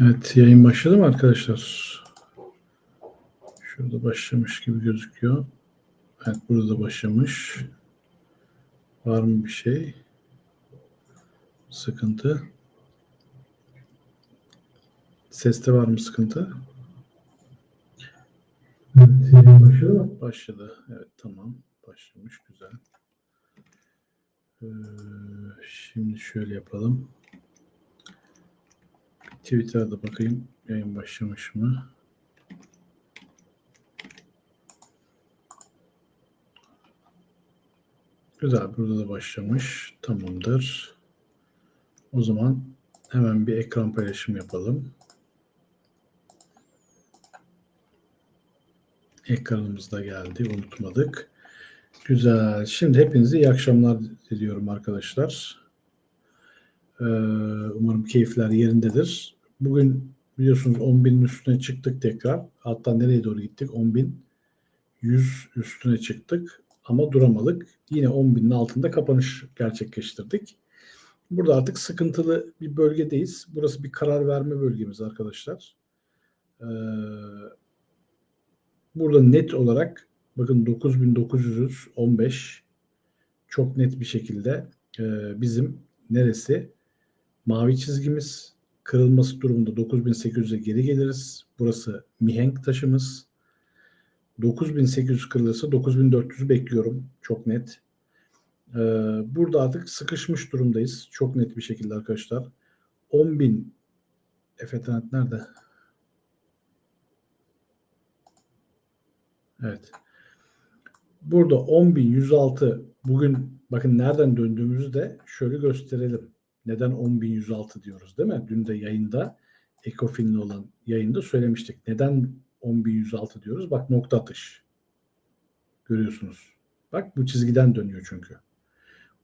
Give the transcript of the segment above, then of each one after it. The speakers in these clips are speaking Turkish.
Evet yayın başladı mı arkadaşlar? Şurada başlamış gibi gözüküyor. Evet burada da başlamış. Var mı bir şey? Sıkıntı. Seste var mı sıkıntı? Evet, başladı mı? Başladı. Evet tamam. Başlamış. Güzel. Ee, şimdi şöyle yapalım. Twitter'da bakayım yayın başlamış mı? Güzel burada da başlamış. Tamamdır. O zaman hemen bir ekran paylaşım yapalım. Ekranımız da geldi. Unutmadık. Güzel. Şimdi hepinize iyi akşamlar diliyorum arkadaşlar. Ee, umarım keyifler yerindedir. Bugün biliyorsunuz 10.000'in üstüne çıktık tekrar. Hatta nereye doğru gittik? 10.000 100 üstüne çıktık ama duramadık. Yine 10.000'in altında kapanış gerçekleştirdik. Burada artık sıkıntılı bir bölgedeyiz. Burası bir karar verme bölgemiz arkadaşlar. Ee, burada net olarak bakın 9915 çok net bir şekilde e, bizim neresi? Mavi çizgimiz kırılması durumunda 9800'e geri geliriz. Burası mihenk taşımız. 9800 kırılırsa 9400'ü bekliyorum. Çok net. Ee, burada artık sıkışmış durumdayız. Çok net bir şekilde arkadaşlar. 10.000 Efetenet nerede? Evet. Burada 10.106 bugün bakın nereden döndüğümüzü de şöyle gösterelim. Neden 10.106 diyoruz değil mi? Dün de yayında Ecofin'le olan yayında söylemiştik. Neden 10.106 diyoruz? Bak nokta atış. Görüyorsunuz. Bak bu çizgiden dönüyor çünkü.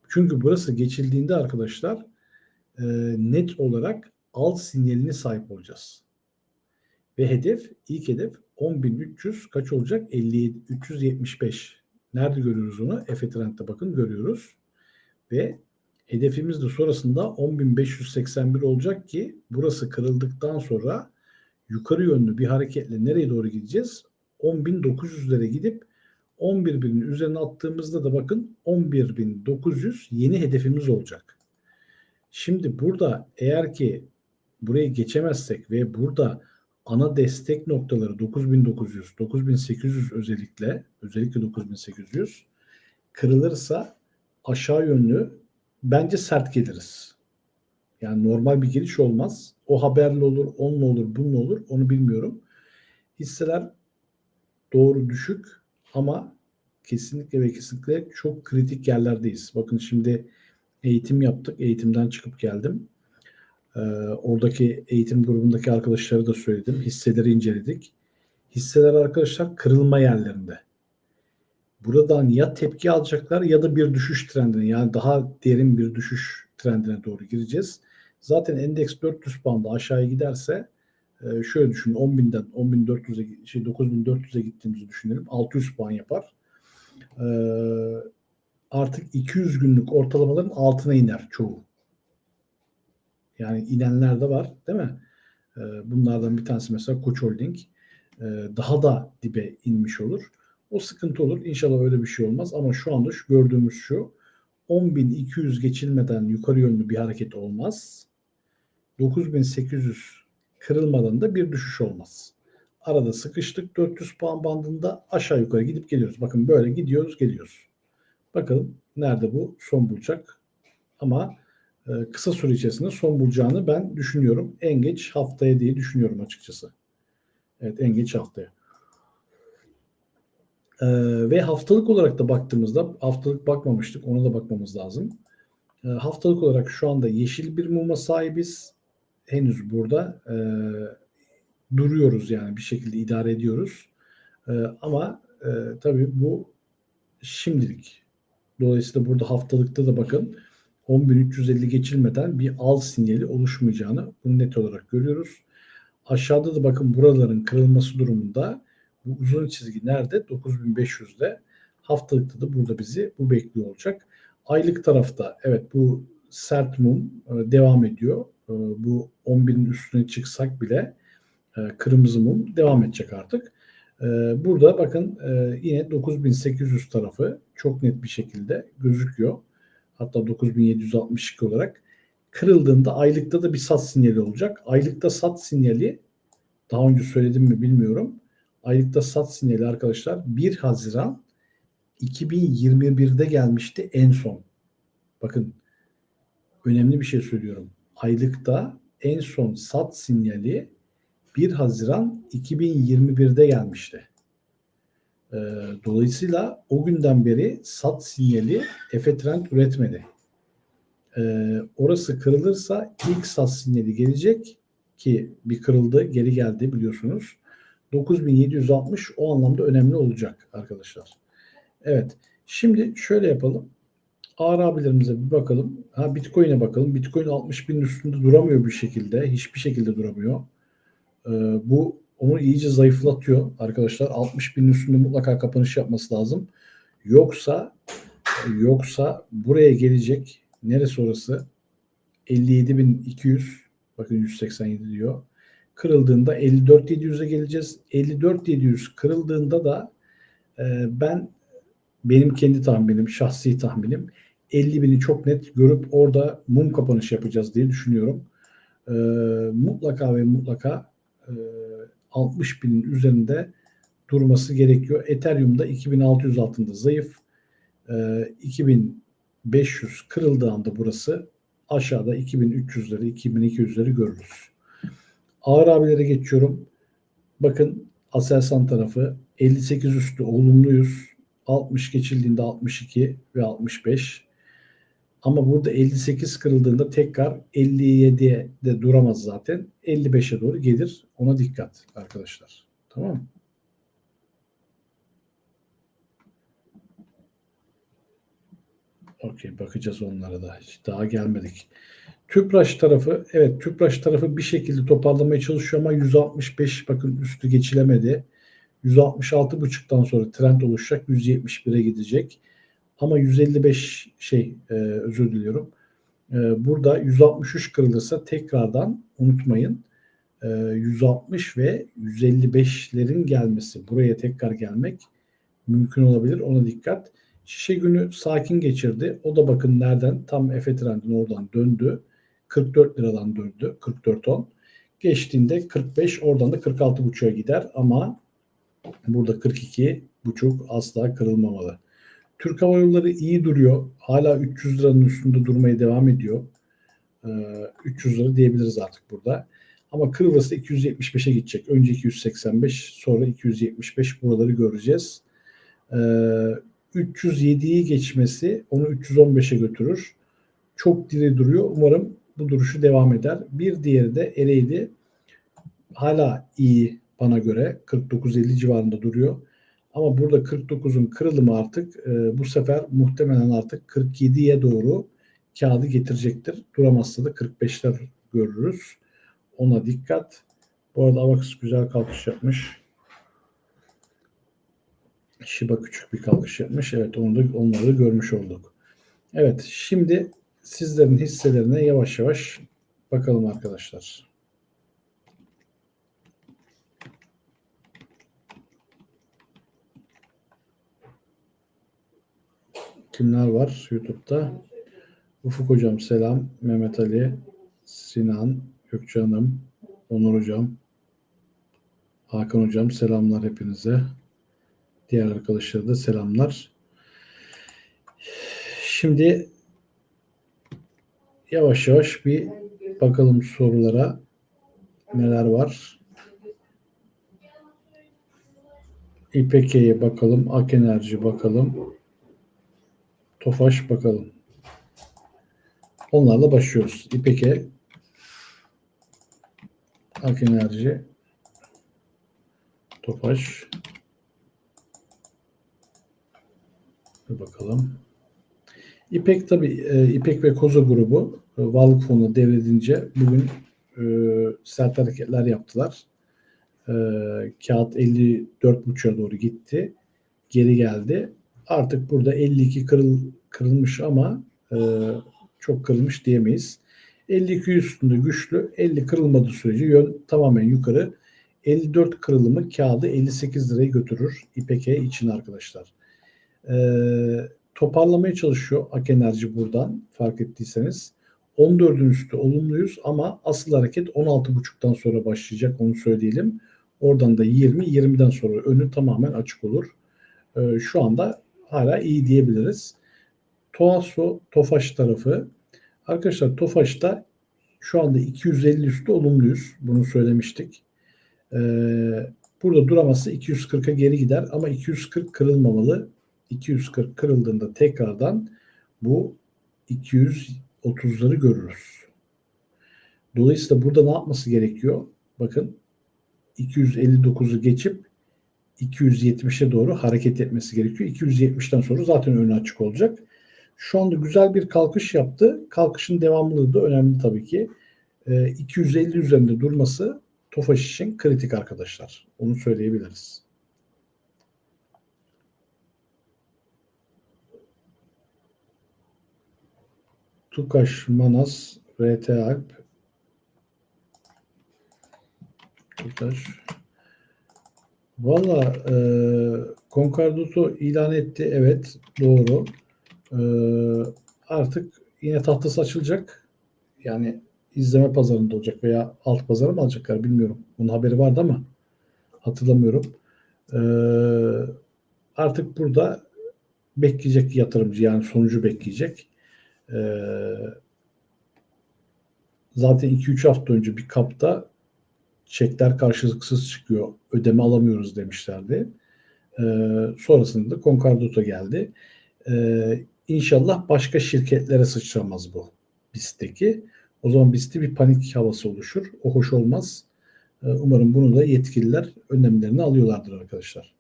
Çünkü burası geçildiğinde arkadaşlar e, net olarak alt sinyaline sahip olacağız. Ve hedef, ilk hedef 10.300 kaç olacak? 57, 375. Nerede görüyoruz onu? Efe Trend'de bakın görüyoruz. Ve hedefimiz de sonrasında 10.581 olacak ki burası kırıldıktan sonra yukarı yönlü bir hareketle nereye doğru gideceğiz? 10.900'lere gidip 11.000'in üzerine attığımızda da bakın 11.900 yeni hedefimiz olacak. Şimdi burada eğer ki burayı geçemezsek ve burada ana destek noktaları 9900, 9800 özellikle özellikle 9800 kırılırsa aşağı yönlü bence sert geliriz. Yani normal bir giriş olmaz. O haberli olur, onunla olur, bununla olur onu bilmiyorum. Hisseler doğru düşük ama kesinlikle ve kesinlikle çok kritik yerlerdeyiz. Bakın şimdi eğitim yaptık. Eğitimden çıkıp geldim. Ee, oradaki eğitim grubundaki arkadaşları da söyledim. Hisseleri inceledik. Hisseler arkadaşlar kırılma yerlerinde. Buradan ya tepki alacaklar ya da bir düşüş trendine yani daha derin bir düşüş trendine doğru gireceğiz. Zaten endeks 400 bandı aşağıya giderse e, şöyle düşünün 10.000'den 10.400'e şey 9.400'e gittiğimizi düşünelim. 600 puan yapar. E, artık 200 günlük ortalamaların altına iner çoğu. Yani inenler de var değil mi? E, bunlardan bir tanesi mesela Koç Holding. daha da dibe inmiş olur. O sıkıntı olur. İnşallah öyle bir şey olmaz ama şu anda şu gördüğümüz şu 10.200 geçilmeden yukarı yönlü bir hareket olmaz. 9800 kırılmadan da bir düşüş olmaz. Arada sıkıştık 400 puan bandında aşağı yukarı gidip geliyoruz. Bakın böyle gidiyoruz geliyoruz. Bakalım nerede bu son bulacak. Ama kısa süre içerisinde son bulacağını ben düşünüyorum. En geç haftaya diye düşünüyorum açıkçası. Evet en geç haftaya. Ee, ve haftalık olarak da baktığımızda haftalık bakmamıştık ona da bakmamız lazım. Ee, haftalık olarak şu anda yeşil bir muma sahibiz. Henüz burada e, duruyoruz yani bir şekilde idare ediyoruz. E, ama e, tabii bu şimdilik. Dolayısıyla burada haftalıkta da bakın 10.350 geçilmeden bir al sinyali oluşmayacağını bunu net olarak görüyoruz. Aşağıda da bakın buraların kırılması durumunda bu uzun çizgi nerede? 9500'de. Haftalıkta da burada bizi bu bekliyor olacak. Aylık tarafta evet bu sert mum e, devam ediyor. E, Bu 11'in üstüne çıksak bile e, kırmızı mum devam edecek artık. Burada bakın yine 9800 tarafı çok net bir şekilde gözüküyor. Hatta 9762 olarak kırıldığında aylıkta da bir sat sinyali olacak. Aylıkta sat sinyali daha önce söyledim mi bilmiyorum. Aylıkta sat sinyali arkadaşlar 1 Haziran 2021'de gelmişti en son. Bakın önemli bir şey söylüyorum. Aylıkta en son sat sinyali 1 Haziran 2021'de gelmişti. Ee, dolayısıyla o günden beri sat sinyali Efe Trend üretmedi. Ee, orası kırılırsa ilk sat sinyali gelecek ki bir kırıldı geri geldi biliyorsunuz. 9760 o anlamda önemli olacak arkadaşlar. Evet. Şimdi şöyle yapalım. Ağır abilerimize bir bakalım. Ha Bitcoin'e bakalım. Bitcoin 60 binin üstünde duramıyor bir şekilde. Hiçbir şekilde duramıyor. Ee, bu onu iyice zayıflatıyor arkadaşlar. 60 binin üstünde mutlaka kapanış yapması lazım. Yoksa yoksa buraya gelecek neresi orası? 57.200 bakın 187 diyor. Kırıldığında 54.700'e geleceğiz. 54.700 kırıldığında da e, ben benim kendi tahminim, şahsi tahminim 50 bini çok net görüp orada mum kapanış yapacağız diye düşünüyorum. E, mutlaka ve mutlaka e, 60 binin üzerinde durması gerekiyor. Ethereum'da 2600 altında zayıf. E, 2500 kırıldığı anda burası aşağıda 2300'leri 2200'leri görürüz. Ağır abilere geçiyorum. Bakın Aselsan tarafı 58 üstü olumluyuz. 60 geçildiğinde 62 ve 65. Ama burada 58 kırıldığında tekrar 57'ye de duramaz zaten. 55'e doğru gelir. Ona dikkat arkadaşlar. Tamam mı? Okey bakacağız onlara da. Hiç daha gelmedik. Tüpraş tarafı evet Tüpraş tarafı bir şekilde toparlamaya çalışıyor ama 165 bakın üstü geçilemedi. 166.5'tan sonra trend oluşacak 171'e gidecek. Ama 155 şey e, özür diliyorum. E, burada 163 kırılırsa tekrardan unutmayın e, 160 ve 155'lerin gelmesi buraya tekrar gelmek mümkün olabilir. Ona dikkat. Şişe günü sakin geçirdi. O da bakın nereden tam Efe trendin oradan döndü. 44 liradan döndü. 44.10. Geçtiğinde 45 oradan da 46.5'a gider ama burada 42 buçuk asla kırılmamalı. Türk Hava Yolları iyi duruyor. Hala 300 liranın üstünde durmaya devam ediyor. Ee, 300 lira diyebiliriz artık burada. Ama kırılırsa 275'e gidecek. Önce 285 sonra 275 buraları göreceğiz. Ee, 307'yi geçmesi onu 315'e götürür. Çok diri duruyor. Umarım bu duruşu devam eder. Bir diğeri de Ereğli hala iyi bana göre 49-50 civarında duruyor. Ama burada 49'un kırılımı artık e, bu sefer muhtemelen artık 47'ye doğru kağıdı getirecektir. Duramazsa da 45'ler görürüz. Ona dikkat. Bu arada Avax güzel kalkış yapmış. Shiba küçük bir kalkış yapmış. Evet onu da, onları da görmüş olduk. Evet şimdi sizlerin hisselerine yavaş yavaş bakalım arkadaşlar. Kimler var YouTube'da? Ufuk Hocam selam. Mehmet Ali, Sinan, Gökçe Hanım, Onur Hocam, Hakan Hocam selamlar hepinize. Diğer arkadaşlara da selamlar. Şimdi yavaş yavaş bir bakalım sorulara neler var. İPK'ye bakalım, Ak Enerji bakalım, Tofaş bakalım. Onlarla başlıyoruz. İPK, Ak Enerji, Tofaş. Bir bakalım. İpek tabi İpek ve Koza grubu e, Varlık Fonu devredince bugün e, e, sert hareketler yaptılar. E, kağıt 54.5'a doğru gitti. Geri geldi. Artık burada 52 kırıl, kırılmış ama e, çok kırılmış diyemeyiz. 52 üstünde güçlü. 50 kırılmadığı sürece yön tamamen yukarı. 54 kırılımı kağıdı 58 liraya götürür İPK için arkadaşlar. Ee, toparlamaya çalışıyor Ak Enerji buradan fark ettiyseniz. 14'ün üstü olumluyuz ama asıl hareket 16.5'tan sonra başlayacak onu söyleyelim. Oradan da 20, 20'den sonra önü tamamen açık olur. Ee, şu anda hala iyi diyebiliriz. Toaso, Tofaş tarafı. Arkadaşlar Tofaş'ta şu anda 250 üstü olumluyuz. Bunu söylemiştik. Ee, burada duramazsa 240'a geri gider ama 240 kırılmamalı. 240 kırıldığında tekrardan bu 230'ları görürüz. Dolayısıyla burada ne yapması gerekiyor? Bakın 259'u geçip 270'e doğru hareket etmesi gerekiyor. 270'ten sonra zaten önü açık olacak. Şu anda güzel bir kalkış yaptı. Kalkışın devamlılığı da önemli tabii ki. E, 250 üzerinde durması Tofaş için kritik arkadaşlar. Onu söyleyebiliriz. Tukaş, Manas, RT Alp, Tukaş. Valla e, Concordato ilan etti. Evet doğru. E, artık yine tahtası açılacak. Yani izleme pazarında olacak veya alt pazara mı alacaklar bilmiyorum. Bunun haberi vardı ama hatırlamıyorum. E, artık burada bekleyecek yatırımcı yani sonucu bekleyecek. E, zaten 2-3 hafta önce bir kapta çekler karşılıksız çıkıyor. Ödeme alamıyoruz demişlerdi. Ee, sonrasında da Concordato geldi. Ee, inşallah başka şirketlere sıçramaz bu BIST'teki. O zaman BIST'te bir panik havası oluşur. O hoş olmaz. Ee, umarım bunu da yetkililer önlemlerini alıyorlardır arkadaşlar.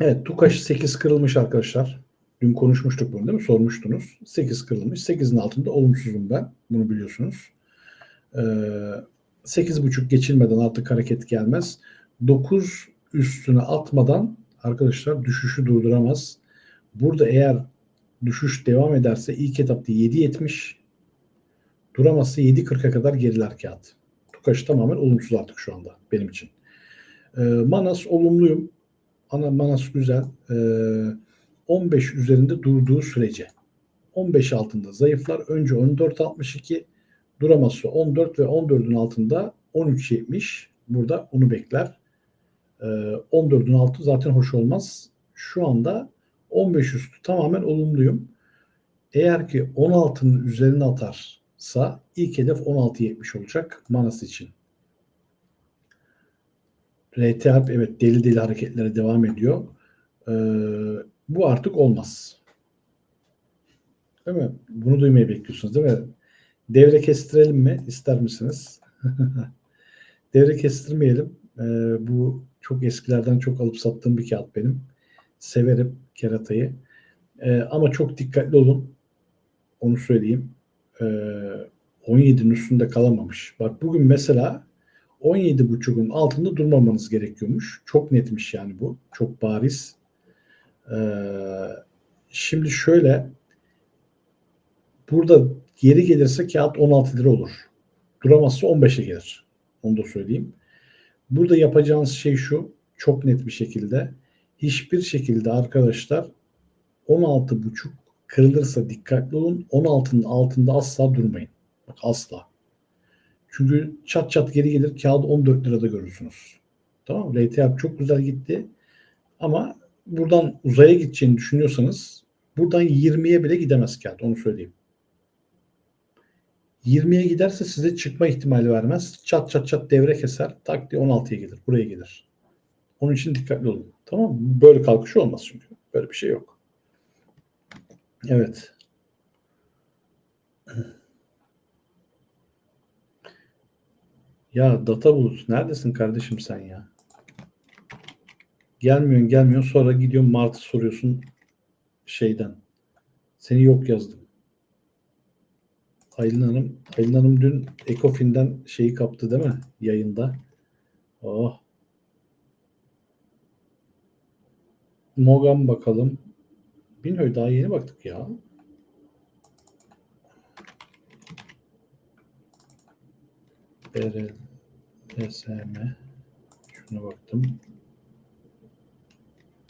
Evet Tukaş 8 kırılmış arkadaşlar. Dün konuşmuştuk bunu değil mi? Sormuştunuz. 8 kırılmış. 8'in altında olumsuzum ben. Bunu biliyorsunuz. Ee, 8.5 geçilmeden artık hareket gelmez. 9 üstüne atmadan arkadaşlar düşüşü durduramaz. Burada eğer düşüş devam ederse ilk etapta 7.70 duramazsa 7.40'a kadar geriler kağıt. Tukaş tamamen olumsuz artık şu anda benim için. Ee, Manas olumluyum. Ana Manas güzel. Ee, 15 üzerinde durduğu sürece. 15 altında zayıflar. Önce 14.62 duramazsa 14 ve 14'ün altında 13.70 burada onu bekler. Ee, 14'ün altı zaten hoş olmaz. Şu anda 15 üstü tamamen olumluyum. Eğer ki 16'nın üzerine atarsa ilk hedef 16.70 olacak Manas için. RT evet deli deli hareketlere devam ediyor. Ee, bu artık olmaz. Değil mi? Bunu duymayı bekliyorsunuz değil mi? Devre kestirelim mi? İster misiniz? Devre kestirmeyelim. Ee, bu çok eskilerden çok alıp sattığım bir kağıt benim. Severim keratayı. Ee, ama çok dikkatli olun. Onu söyleyeyim. Ee, 17'nin üstünde kalamamış. Bak bugün mesela 17.5'un altında durmamanız gerekiyormuş. Çok netmiş yani bu. Çok bariz. Ee, şimdi şöyle burada geri gelirse kağıt 16 lira olur. Duramazsa 15'e gelir. Onu da söyleyeyim. Burada yapacağınız şey şu. Çok net bir şekilde. Hiçbir şekilde arkadaşlar 16.5 kırılırsa dikkatli olun. 16'nın altında asla durmayın. Bak asla. Çünkü çat çat geri gelir kağıdı 14 lirada görürsünüz. Tamam mı? Çok güzel gitti. Ama buradan uzaya gideceğini düşünüyorsanız buradan 20'ye bile gidemez kağıt. Onu söyleyeyim. 20'ye giderse size çıkma ihtimali vermez. Çat çat çat devre keser. Tak diye 16'ya gelir. Buraya gelir. Onun için dikkatli olun. Tamam mı? Böyle kalkış olmaz çünkü. Böyle bir şey yok. Evet. Ya data bulut neredesin kardeşim sen ya? Gelmiyorsun gelmiyorsun sonra gidiyorsun Mart'ı soruyorsun şeyden. Seni yok yazdım. Aylin Hanım, Aylin Hanım dün Ecofin'den şeyi kaptı değil mi? Yayında. Oh. Mogan bakalım. Bilmiyorum daha yeni baktık ya. BRSM şuna baktım.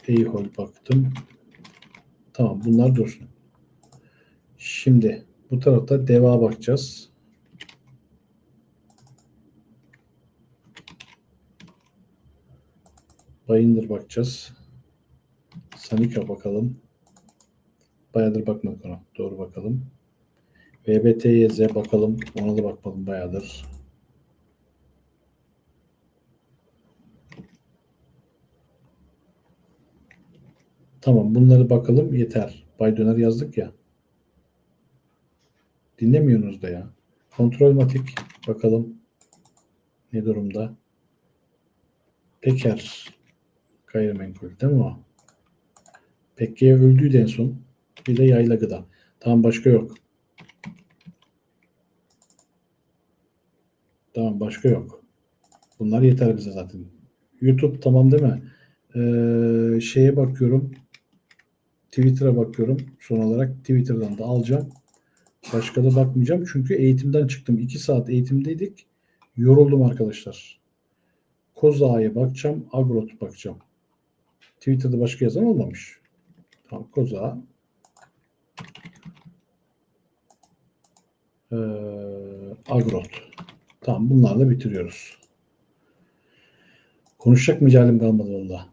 Eyhol baktım. Tamam bunlar dursun. Şimdi bu tarafta deva bakacağız. Bayındır bakacağız. Sanika bakalım. Bayağıdır bakmadık ona. Doğru bakalım. VBTYZ bakalım. Ona da bakmadım bayağıdır. Tamam bunları bakalım yeter. Bay Döner yazdık ya. Dinlemiyorsunuz da ya. Kontrol matik bakalım ne durumda. Peker gayrimenkul değil mi o? Pekke'ye öldüydü en son. Bir de yayla gıda. Tamam başka yok. Tamam başka yok. Bunlar yeter bize zaten. YouTube tamam değil mi? Ee, şeye bakıyorum. Twitter'a bakıyorum. Son olarak Twitter'dan da alacağım. Başka da bakmayacağım. Çünkü eğitimden çıktım. 2 saat eğitimdeydik. Yoruldum arkadaşlar. Kozağa'ya bakacağım. Agrot bakacağım. Twitter'da başka yazan olmamış. Tamam Kozağa. Ee, Agrot. Tamam bunlarla bitiriyoruz. Konuşacak mecalim kalmadı valla.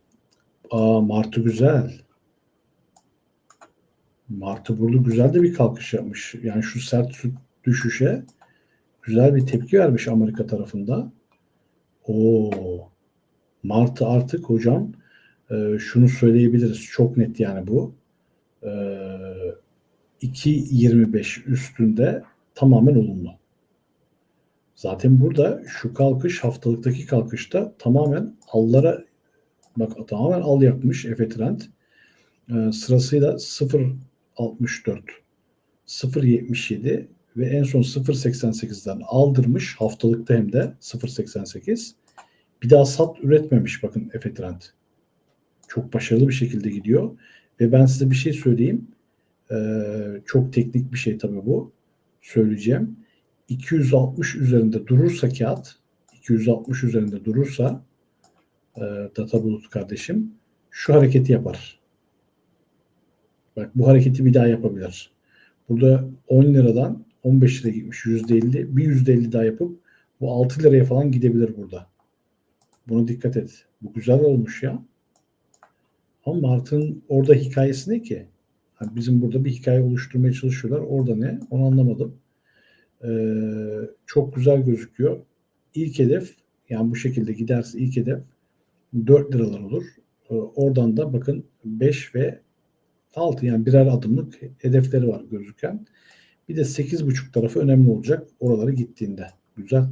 Aa Martı güzel. Martı burada güzel de bir kalkış yapmış. Yani şu sert düşüşe güzel bir tepki vermiş Amerika tarafında. O Martı artık hocam e, şunu söyleyebiliriz. Çok net yani bu. E, 2.25 üstünde tamamen olumlu. Zaten burada şu kalkış haftalıktaki kalkışta tamamen allara bak tamamen al yapmış Efe Trend. E, sırasıyla 0.64 0.77 ve en son 0.88'den aldırmış haftalıkta hem de 0.88 bir daha sat üretmemiş bakın Efe Trend. Çok başarılı bir şekilde gidiyor ve ben size bir şey söyleyeyim. Ee, çok teknik bir şey tabii bu. Söyleyeceğim. 260 üzerinde durursa kağıt 260 üzerinde durursa e, data bulut kardeşim şu hareketi yapar. Bak bu hareketi bir daha yapabilir. Burada 10 liradan 15 lira gitmiş %50. Bir %50 daha yapıp bu 6 liraya falan gidebilir burada. Buna dikkat et. Bu güzel olmuş ya. Ama Mart'ın orada hikayesi ne ki? Yani bizim burada bir hikaye oluşturmaya çalışıyorlar. Orada ne? Onu anlamadım. Ee, çok güzel gözüküyor. İlk hedef yani bu şekilde giderse ilk hedef 4 liralar olur. Ee, oradan da bakın 5 ve 6 yani birer adımlık hedefleri var gözüken. Bir de 8,5 tarafı önemli olacak oraları gittiğinde. Güzel.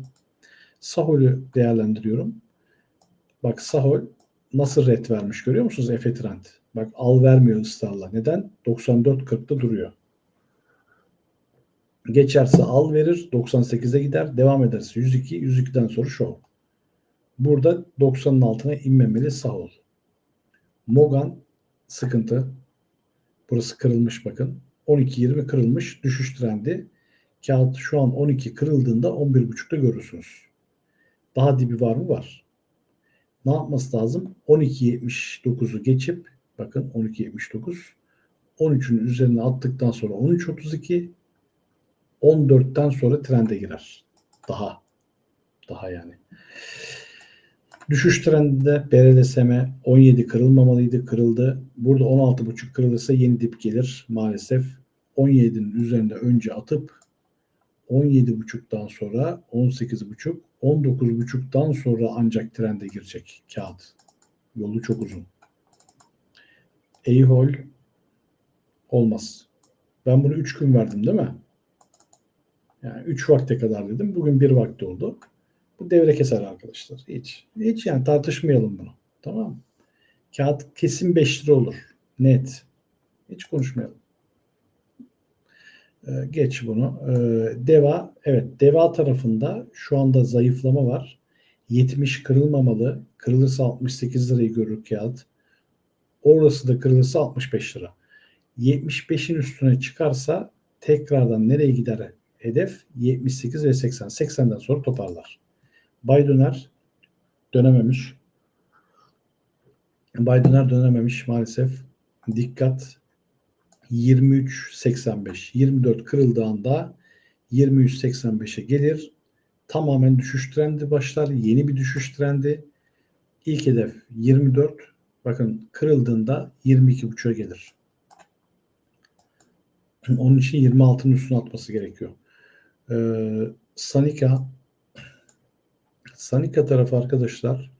Sahol'ü değerlendiriyorum. Bak Sahol nasıl red vermiş görüyor musunuz Efe Trend? Bak al vermiyor ısrarla. Neden? 94.40'da duruyor. Geçerse al verir. 98'e gider. Devam ederse 102. 102'den sonra show. Burada 90'ın altına inmemeli Sahol. Mogan sıkıntı. Burası kırılmış bakın. 12-20 kırılmış. Düşüş trendi. Kağıt şu an 12 kırıldığında 11.5'ta görürsünüz. Daha dibi var mı? Var. Ne yapması lazım? 12.79'u geçip bakın 12.79 13'ün üzerine attıktan sonra 13.32 14'ten sonra trende girer. Daha. Daha yani. Düşüş trendinde BRDSM 17 kırılmamalıydı. Kırıldı. Burada 16.5 kırılırsa yeni dip gelir maalesef. 17'nin üzerinde önce atıp 17.5'tan sonra 18.5 19.5'tan sonra ancak trende girecek kağıt. Yolu çok uzun. Eyhol olmaz. Ben bunu 3 gün verdim değil mi? Yani 3 vakte kadar dedim. Bugün 1 vakti oldu. Devre keser arkadaşlar. Hiç. Hiç yani tartışmayalım bunu. Tamam mı? Kağıt kesin 5 lira olur. Net. Hiç konuşmayalım. Ee, geç bunu. Ee, deva evet deva tarafında şu anda zayıflama var. 70 kırılmamalı. Kırılırsa 68 lirayı görür kağıt. Orası da kırılırsa 65 lira. 75'in üstüne çıkarsa tekrardan nereye gider hedef? 78 ve 80. 80'den sonra toparlar. Bay döner dönememiş. Bay döner dönememiş maalesef. Dikkat 23.85 24 kırıldığında 23.85'e gelir. Tamamen düşüş trendi başlar. Yeni bir düşüş trendi. İlk hedef 24. Bakın kırıldığında 22.5'a gelir. Onun için 26'nın üstüne atması gerekiyor. Ee, Sanika Sanika tarafı arkadaşlar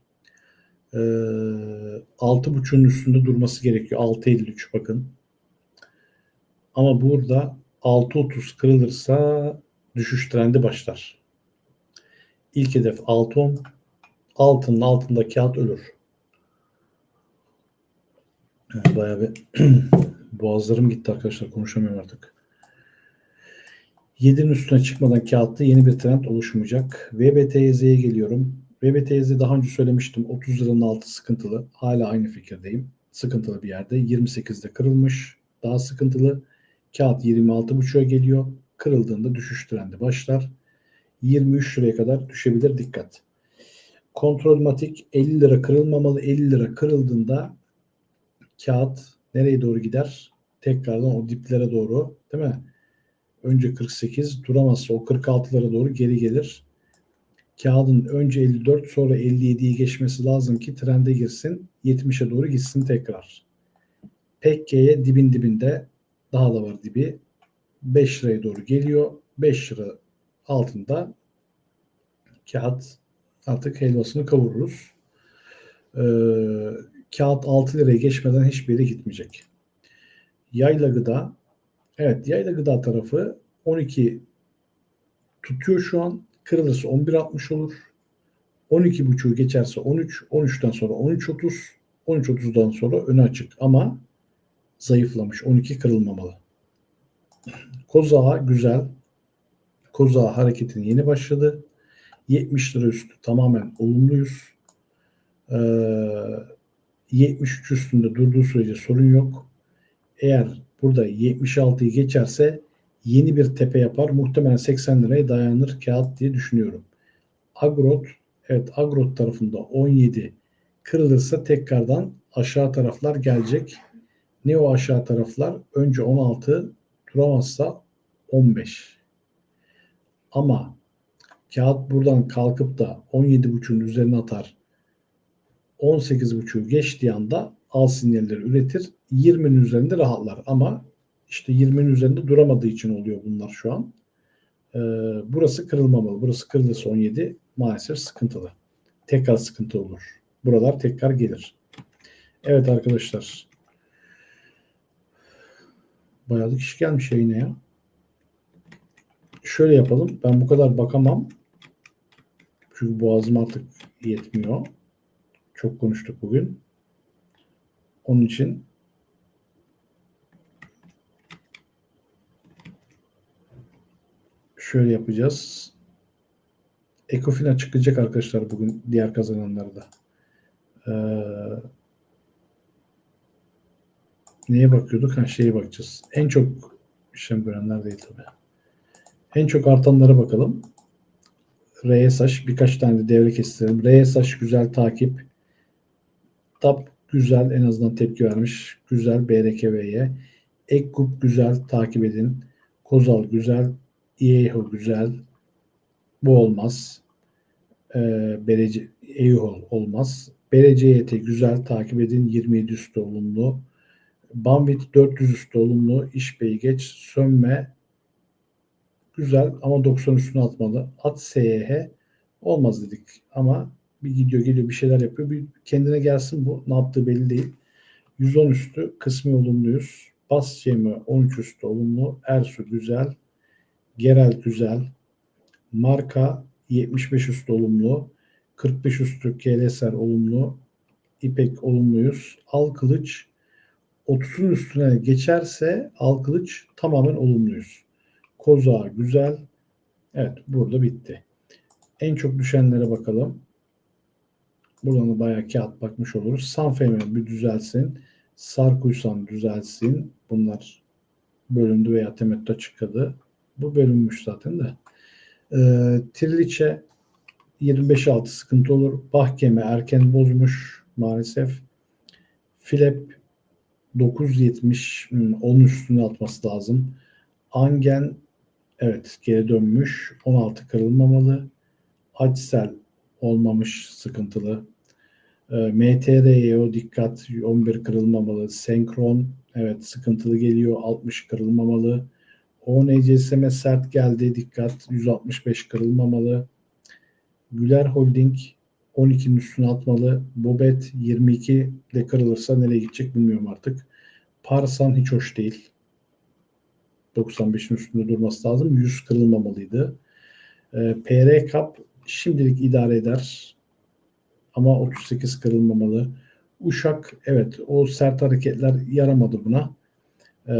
e, 6.5'un üstünde durması gerekiyor. 6.53 bakın. Ama burada 6.30 kırılırsa düşüş trendi başlar. İlk hedef 6.10. Altının altında kağıt ölür. Evet, bayağı bir boğazlarım gitti arkadaşlar. Konuşamıyorum artık. 7'nin üstüne çıkmadan kağıtta yeni bir trend oluşmayacak. VBTZ'ye geliyorum. VBTZ daha önce söylemiştim. 30 liranın altı sıkıntılı. Hala aynı fikirdeyim. Sıkıntılı bir yerde. 28'de kırılmış. Daha sıkıntılı. Kağıt 26.5'a geliyor. Kırıldığında düşüş trendi başlar. 23 liraya kadar düşebilir dikkat. Kontrolmatik 50 lira kırılmamalı. 50 lira kırıldığında kağıt nereye doğru gider? Tekrardan o diplere doğru değil mi? Önce 48 duramazsa o 46'lara doğru geri gelir. Kağıdın önce 54 sonra 57'yi geçmesi lazım ki trende girsin. 70'e doğru gitsin tekrar. Pekke'ye dibin dibinde daha da var dibi. 5 liraya doğru geliyor. 5 lira altında kağıt artık helvasını kavururuz. Ee, kağıt 6 liraya geçmeden hiçbir yere gitmeyecek. Yayla gıda evet yayla gıda tarafı 12 tutuyor şu an. Kırılırsa 11.60 olur. 12.5'u geçerse 13, 13'ten sonra 13.30, 13.30'dan sonra önü açık ama zayıflamış. 12 kırılmamalı. Kozağa güzel. Kozağa hareketin yeni başladı. 70 lira üstü tamamen olumluyuz. Ee, 73 üstünde durduğu sürece sorun yok. Eğer burada 76'yı geçerse yeni bir tepe yapar. Muhtemelen 80 liraya dayanır kağıt diye düşünüyorum. Agrot evet Agrot tarafında 17 kırılırsa tekrardan aşağı taraflar gelecek. Ne o aşağı taraflar? Önce 16 duramazsa 15. Ama kağıt buradan kalkıp da 17.5'un üzerine atar 18.5'u geçtiği anda al sinyalleri üretir. 20'nin üzerinde rahatlar ama işte 20'nin üzerinde duramadığı için oluyor bunlar şu an. Ee, burası kırılmamalı. Burası kırılırsa 17 maalesef sıkıntılı. Tekrar sıkıntı olur. Buralar tekrar gelir. Evet arkadaşlar. Bayağı da kişi gelmiş yayına ya. Şöyle yapalım. Ben bu kadar bakamam. Çünkü boğazım artık yetmiyor. Çok konuştuk bugün. Onun için şöyle yapacağız. Ekofin açıklayacak arkadaşlar bugün diğer kazananları da. Ee, neye bakıyorduk? Ha şeye bakacağız. En çok işlem görenler değil tabii. En çok artanlara bakalım. RSH birkaç tane de devre kestirelim. RSH güzel takip. TAP güzel en azından tepki vermiş. Güzel BRKV'ye. Ekkup güzel takip edin. Kozal güzel. İEHO güzel. Bu olmaz. Ee, Berece, EYHO olmaz. BRCYT güzel takip edin. 27 üstü olumlu. Banvit 400 üstü olumlu. İşbey geç. Sönme güzel ama 90 üstüne atmalı. At SYH olmaz dedik ama bir gidiyor geliyor bir şeyler yapıyor. Bir kendine gelsin bu. Ne yaptığı belli değil. 110 üstü kısmi olumluyuz. Bas Cemi 13 üstü olumlu. Ersu güzel. Gerel güzel. Marka 75 üstü olumlu. 45 üstü KLSR olumlu. İpek olumluyuz. Al Kılıç 30'un üstüne geçerse Al Kılıç tamamen olumluyuz. Koza güzel. Evet burada bitti. En çok düşenlere bakalım. Buradan da bayağı kağıt bakmış oluruz. Sanfemen bir düzelsin. Sarkuysan düzelsin. Bunlar bölündü veya temettü çıkadı. Bu bölünmüş zaten de. Ee, Triliçe 25-6 sıkıntı olur. Bahkeme erken bozmuş maalesef. Filep 9.70 hmm, 10 üstüne atması lazım. Angen evet geri dönmüş. 16 kırılmamalı. Açsel olmamış sıkıntılı. E, MTR'ye dikkat 11 kırılmamalı. Senkron evet sıkıntılı geliyor 60 kırılmamalı. ONCSM sert geldi dikkat 165 kırılmamalı. Güler Holding 12'nin üstüne atmalı. Bobet 22 de kırılırsa nereye gidecek bilmiyorum artık. Parsan hiç hoş değil. 95'in üstünde durması lazım. 100 kırılmamalıydı. E, PR Cup şimdilik idare eder. Ama 38 kırılmamalı. Uşak evet o sert hareketler yaramadı buna. E,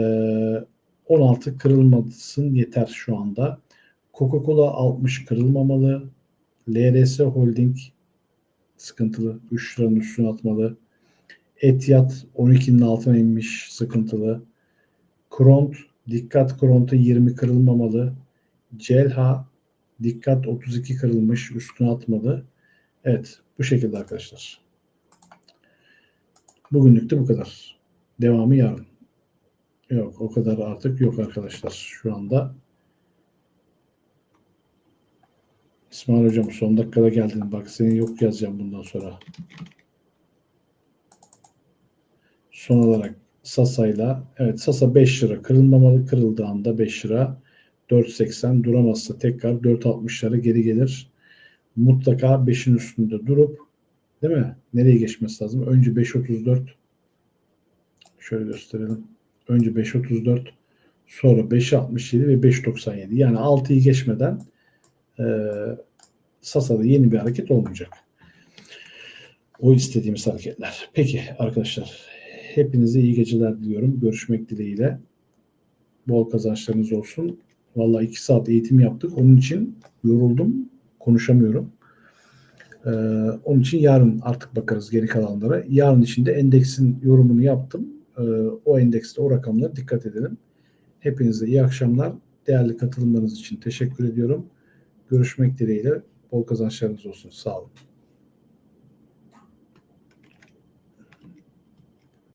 16 kırılmasın yeter şu anda. Coca-Cola 60 kırılmamalı. LRS Holding sıkıntılı. 3 liranın üstüne atmalı. Etiyat 12'nin altına inmiş sıkıntılı. Kront dikkat Kront'a 20 kırılmamalı. Celha dikkat 32 kırılmış üstüne atmalı. Evet bu şekilde arkadaşlar. Bugünlük de bu kadar. Devamı yarın. Yok o kadar artık yok arkadaşlar şu anda. İsmail hocam son dakikada geldin. Bak seni yok yazacağım bundan sonra. Son olarak Sasa'yla evet Sasa 5 lira kırılmamalı. Kırıldığı anda 5 lira 4.80 duramazsa tekrar 4.60'lara geri gelir. Mutlaka 5'in üstünde durup değil mi? Nereye geçmesi lazım? Önce 5.34 şöyle gösterelim. Önce 5.34 sonra 5.67 ve 5.97 yani 6'yı geçmeden e, Sasa'da yeni bir hareket olmayacak. O istediğimiz hareketler. Peki arkadaşlar hepinize iyi geceler diliyorum. Görüşmek dileğiyle. Bol kazançlarınız olsun. Vallahi iki saat eğitim yaptık. Onun için yoruldum. Konuşamıyorum. Ee, onun için yarın artık bakarız geri kalanlara. Yarın içinde endeksin yorumunu yaptım. Ee, o endekste o rakamlara dikkat edelim. Hepinize iyi akşamlar. Değerli katılımlarınız için teşekkür ediyorum. Görüşmek dileğiyle. Bol kazançlarınız olsun. Sağ olun.